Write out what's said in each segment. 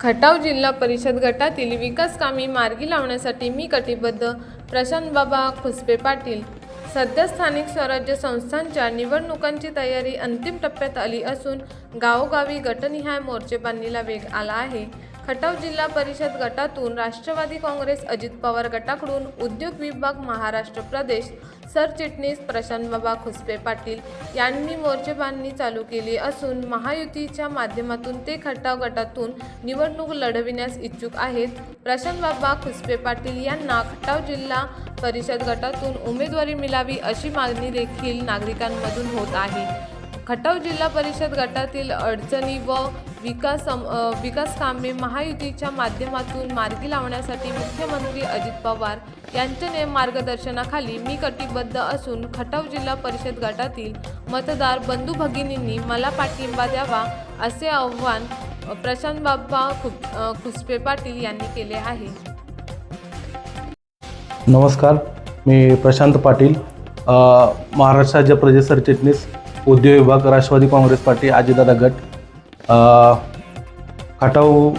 खटाव जिल्हा परिषद गटातील विकास कामे मार्गी लावण्यासाठी मी कटिबद्ध प्रशांतबाबा खुसपे पाटील. सध्या स्थानिक स्वराज्य संस्थांच्या निवडणुकांची तयारी अंतिम टप्प्यात आली असून गावोगावी गटनिहाय मोर्चेबांधणीला वेग आला आहे. खटाव जिल्हा परिषद गटातून राष्ट्रवादी काँग्रेस अजित पवार गटाकडून उद्योग विभाग महाराष्ट्र प्रदेश सरचिटणीस प्रशांतबाबा खुसपे पाटील यांनी मोर्चेबांधणी चालू केली असून महायुतीच्या माध्यमातून ते खटाव गटातून निवडणूक लढविण्यास इच्छुक आहेत. प्रशांतबाबा खुसपे पाटील यांना खटाव जिल्हा परिषद गटातून उमेदवारी मिळावी अशी मागणी देखील नागरिकांमधून होत आहे. खटाव जिल्हा परिषद गटातील अडचणी व विकास विकास कामे महायुतीच्या माध्यमातून मार्गी लावण्यासाठी मुख्यमंत्री अजित पवार यांच्या मार्गदर्शनाखाली मी कटिबद्ध असून खटाव जिल्हा परिषद गटातील मतदार बंधू भगिनींनी मला पाठिंबा द्यावा असे आव्हान प्रशांत बाबा खुप खुसपे पाटील यांनी केले आहे. नमस्कार मी प्रशांत पाटील महाराष्ट्र राज्य प्रदेश सरचिटणीस उद्योग विभाग राष्ट्रवादी काँग्रेस पार्टी आजीदादा गट. अ, खटाव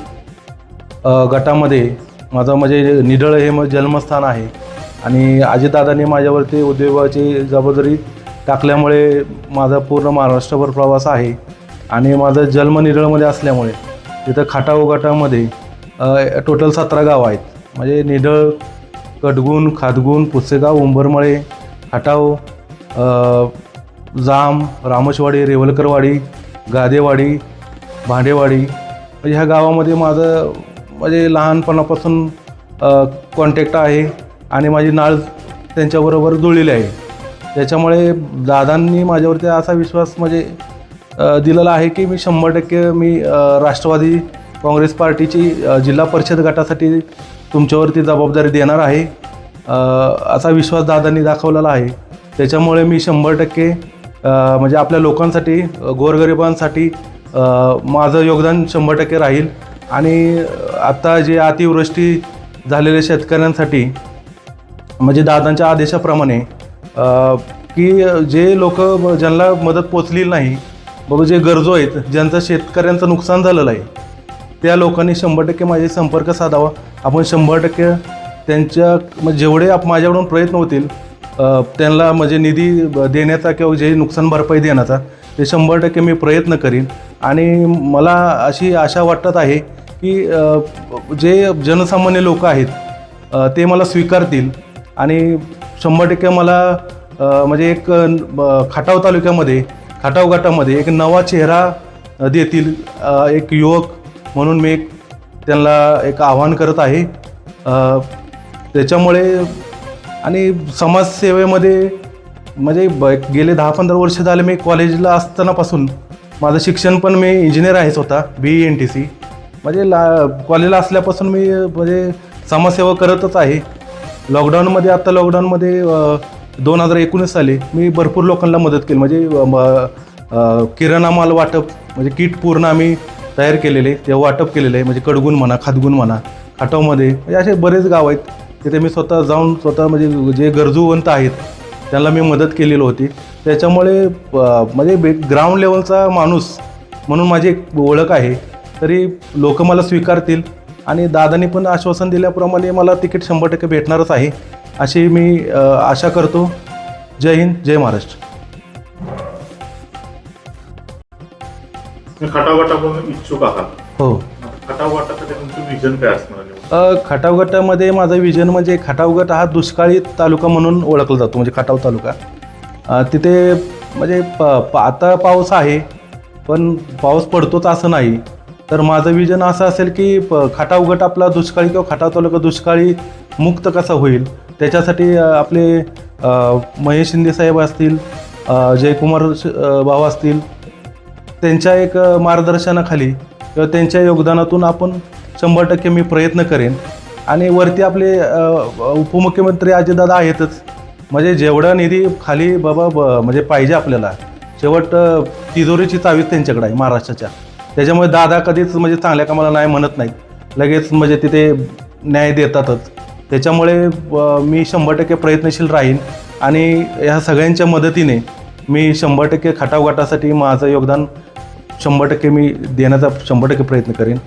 गटामध्ये माझं म्हणजे निढळ हे मग जन्मस्थान आहे. आणि अजितदादांनी माझ्यावरती उद्योगाची जबाबदारी टाकल्यामुळे माझा पूर्ण महाराष्ट्रभर प्रवास आहे. आणि माझा जन्म निडळमध्ये असल्यामुळे तिथं खाटाऊ गटामध्ये टोटल सतरा गाव आहेत. म्हणजे निढळ कटगुण खातगुण पुसेगाव उंबरमळे खाटाव जाम रामशवाडी रेवलकरवाडी गादेवाडी भांडेवाडी. म्हणजे ह्या गावामध्ये माझं म्हणजे लहानपणापासून कॉन्टॅक्ट आहे आणि माझी नाळ त्यांच्याबरोबर जुळलेली आहे. त्याच्यामुळे दादांनी माझ्यावरती असा विश्वास म्हणजे दिलेला आहे की मी शंभर टक्के मी राष्ट्रवादी काँग्रेस पार्टीची जिल्हा परिषद गटासाठी तुमच्यावरती जबाबदारी देणार आहे. असा विश्वास दादांनी दाखवलेला आहे. त्याच्यामुळे मी शंभर टक्के म्हणजे आपल्या लोकांसाठी गोरगरिबांसाठी माझं योगदान शंभर टक्के राहील. आणि आत्ता जे अतिवृष्टी झालेल्या शेतकऱ्यांसाठी म्हणजे दादांच्या आदेशाप्रमाणे की जे लोक ज्यांना मदत पोचलेली नाही बाबा जे गरजू आहेत ज्यांचं शेतकऱ्यांचं नुकसान झालेलं आहे त्या लोकांनी शंभर टक्के माझे संपर्क साधावा. आपण शंभर टक्के त्यांच्या म्हणजे जेवढे आप माझ्याकडून प्रयत्न होतील त्यांना म्हणजे निधी देण्याचा किंवा जे नुकसान भरपाई देण्याचा ते शंभर टक्के मी प्रयत्न करीन. आणि मला अशी आशा वाटत आहे की जे जनसामान्य लोक आहेत ते मला स्वीकारतील. आणि शंभर टक्के मला म्हणजे एक खाटाव तालुक्यामध्ये खाटाव गटामध्ये एक नवा चेहरा देतील एक युवक म्हणून मी एक त्यांना एक आव्हान करत आहे. त्याच्यामुळे आणि समाजसेवेमध्ये म्हणजे ब गेले दहा पंधरा वर्ष झाले मी कॉलेजला असतानापासून माझं शिक्षण पण मी इंजिनियर आहे होता B E N T C म्हणजे ला कॉलेजला असल्यापासून मी म्हणजे समाजसेवा करतच आहे. लॉकडाऊनमध्ये आत्ता लॉकडाऊनमध्ये दोन हजार एकोणीस साली मी भरपूर लोकांना मदत केली. म्हणजे किराणा माल वाटप म्हणजे किट पूर्ण आम्ही तयार केलेले ते वाटप केलेले आहे म्हणजे कडगुण म्हणा खातगुण म्हणा खाटावमध्ये. म्हणजे असे बरेच गाव आहेत तिथे मी स्वतः जाऊन स्वतः म्हणजे जे गरजूवंत आहेत त्यांना मी मदत केलेली होती. त्याच्यामुळे म्हणजे बे ग्राउंड लेवलचा माणूस म्हणून माझी एक ओळख आहे. तरी लोक मला स्वीकारतील आणि दादांनी पण आश्वासन दिल्याप्रमाणे मला तिकीट शंभर टक्के भेटणारच आहे अशी मी आशा करतो. जय हिंद जय महाराष्ट्र. खटाव गटाकडून इच्छुक आहात. हो. खटाव तुमचं विजन काय असणार? खटाव गटामध्ये माझं विजन म्हणजे खटाव गट हा दुष्काळी तालुका म्हणून ओळखला जातो म्हणजे खटाव तालुका. तिथे म्हणजे प पा आता पाऊस आहे पण पाऊस पडतोच असं नाही. तर माझं विजन असं असेल की प खटाव गट आपला दुष्काळी किंवा खटाव तालुका दुष्काळी मुक्त कसा होईल? त्याच्यासाठी आपले महेश शिंदे साहेब असतील जयकुमार भाऊ असतील त्यांच्या एक मार्गदर्शनाखाली किंवा त्यांच्या योगदानातून आपण शंभर टक्के मी प्रयत्न करेन. आणि वरती आपले उपमुख्यमंत्री अजितदादा आहेतच. म्हणजे जेवढा निधी खाली बाबा ब- म्हणजे पाहिजे आपल्याला शेवट तिजोरीची चावीच त्यांच्याकडे आहे महाराष्ट्राच्या. त्याच्यामुळे दादा कधीच म्हणजे चांगल्या कामाला नाही म्हणत नाहीत. लगेच म्हणजे तिथे न्याय देतातच. त्याच्यामुळे मी शंभर टक्के प्रयत्नशील राहीन. आणि ह्या सगळ्यांच्या मदतीने मी शंभर टक्के खटावघाटासाठी माझं योगदान शंभर टक्के मी देण्याचा शंभर टक्के प्रयत्न करेन.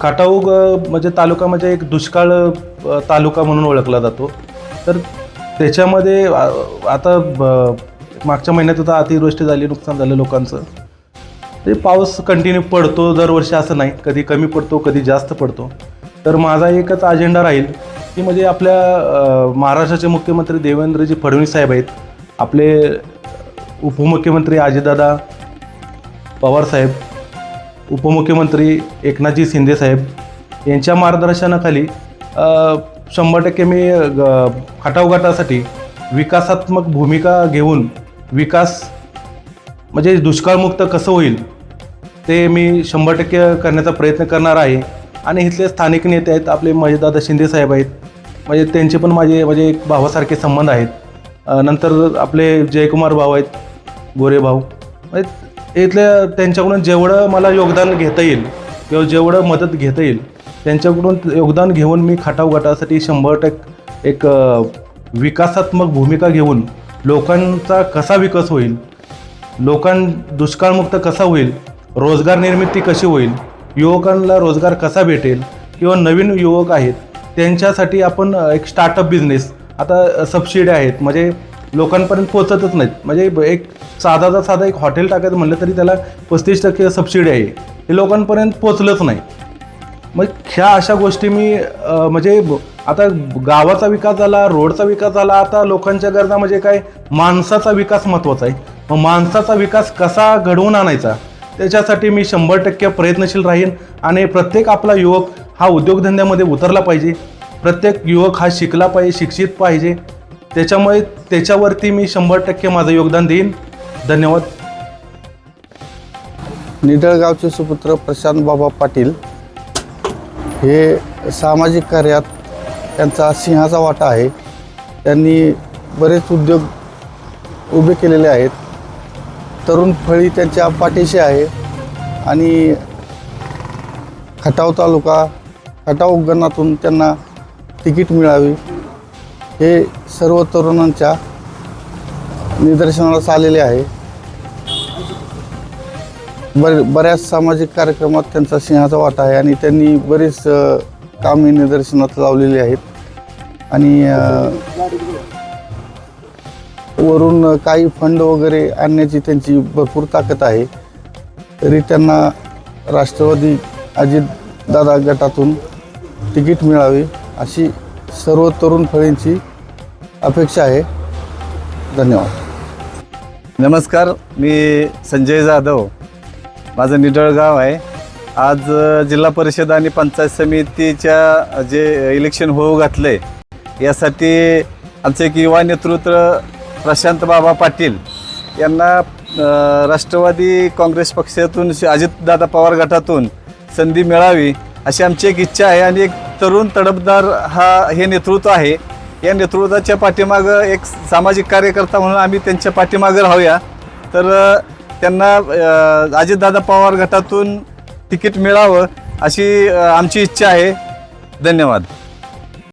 काटाऊग म्हणजे तालुका म्हणजे एक दुष्काळ तालुका म्हणून ओळखला जातो. तर त्याच्यामध्ये आता ब- मागच्या महिन्यात आता अतिवृष्टी झाली नुकसान झालं लोकांचं. ते पाऊस कंटिन्यू पडतो दरवर्षी असं नाही. कधी कमी पडतो कधी जास्त पडतो. तर माझा एकच अजेंडा राहील की म्हणजे आपल्या महाराष्ट्राचे मुख्यमंत्री देवेंद्रजी फडणवीस साहेब आहेत. आपले उपमुख्यमंत्री अजितदादा पवारसाहेब उपमुख्यमंत्री एकनाथजी शिंदेसाहेब यांच्या मार्गदर्शनाखाली शंभर टक्के मी ग- खटाव गटासाठी विकासात्मक भूमिका घेऊन विकास म्हणजे दुष्काळमुक्त कसं होईल ते मी शंभर टक्के करण्याचा प्रयत्न करणार आहे. आणि इथले स्थानिक नेते आहेत आपले महेशदादा शिंदे साहेब आहेत म्हणजे त्यांचे पण माझे म्हणजे एक भावासारखे संबंध आहेत. नंतर आपले जयकुमार भाऊ आहेत गोरे भाऊ. म्हणजे इथल्या त्यांच्याकडून जेवढं मला योगदान घेता येईल किंवा जेवढं मदत घेता येईल त्यांच्याकडून योगदान घेऊन मी खटाव गटासाठी शंभर टक्के एक विकासात्मक भूमिका घेऊन लोकांचा कसा विकास होईल लोकां दुष्काळमुक्त कसा होईल रोजगार निर्मिती कशी होईल युवकांना रोजगार कसा भेटेल किंवा नवीन युवक आहेत त्यांच्यासाठी आपण एक स्टार्टअप बिझनेस आता सबसिडी आहेत म्हणजे लोकांपर्यंत पोचतच नाहीत. म्हणजे एक साधाचा साधा एक हॉटेल टाकायचं म्हणलं तरी त्याला पस्तीस टक्के सबसिडी आहे. हे लोकांपर्यंत पोचलंच नाही. मग ह्या अशा गोष्टी मी म्हणजे आता गावाचा विकास झाला रोडचा विकास झाला आता लोकांच्या गरजा म्हणजे काय? माणसाचा विकास महत्त्वाचा आहे. मग माणसाचा विकास कसा घडवून आणायचा? त्याच्यासाठी मी शंभर टक्के प्रयत्नशील राहीन आणि प्रत्येक आपला युवक हा उद्योगधंद्यामध्ये उतरला पाहिजे. प्रत्येक युवक हा शिकला पाहिजे शिक्षित पाहिजे. त्याच्यामुळे त्याच्यावरती मी शंभर टक्के माझं योगदान देईन. धन्यवाद. निडळगावचे सुपुत्र प्रशांत बाबा पाटील हे सामाजिक कार्यात त्यांचा सिंहाचा वाटा आहे. त्यांनी बरेच उद्योग उभे केलेले आहेत. तरुण फळी त्यांच्या पाठीशी आहे आणि खटाव तालुका खटाव गणातून त्यांना तिकीट मिळावी. हे सर्व तरुणांच्या निदर्शनास आलेले आहे. बर बऱ्याच सामाजिक कार्यक्रमात त्यांचा सिंहाचा वाटा आहे आणि त्यांनी बरीच कामे निदर्शनात लावलेली आहेत. आणि वरून काही फंड वगैरे आणण्याची त्यांची भरपूर ताकद आहे. तरी त्यांना राष्ट्रवादी अजितदादा गटातून तिकीट मिळावे अशी सर्व तरुण फळींची अपेक्षा आहे. धन्यवाद. नमस्कार मी संजय जाधव. माझं निडळ गाव आहे. आज जिल्हा परिषद आणि पंचायत समितीच्या जे इलेक्शन होऊ घातलं आहे यासाठी आमचे एक युवा नेतृत्व प्रशांत बाबा पाटील यांना राष्ट्रवादी काँग्रेस पक्षातून अजितदादा पवार गटातून संधी मिळावी अशी आमची एक इच्छा आहे आणि एक तरुण तडफदार हा हे नेतृत्व आहे. या नेतृत्वाच्या पाठीमागं एक सामाजिक कार्यकर्ता म्हणून आम्ही त्यांच्या पाठीमागं राहूया. तर त्यांना अजितदादा पवार गटातून तिकीट मिळावं अशी आमची इच्छा आहे. धन्यवाद.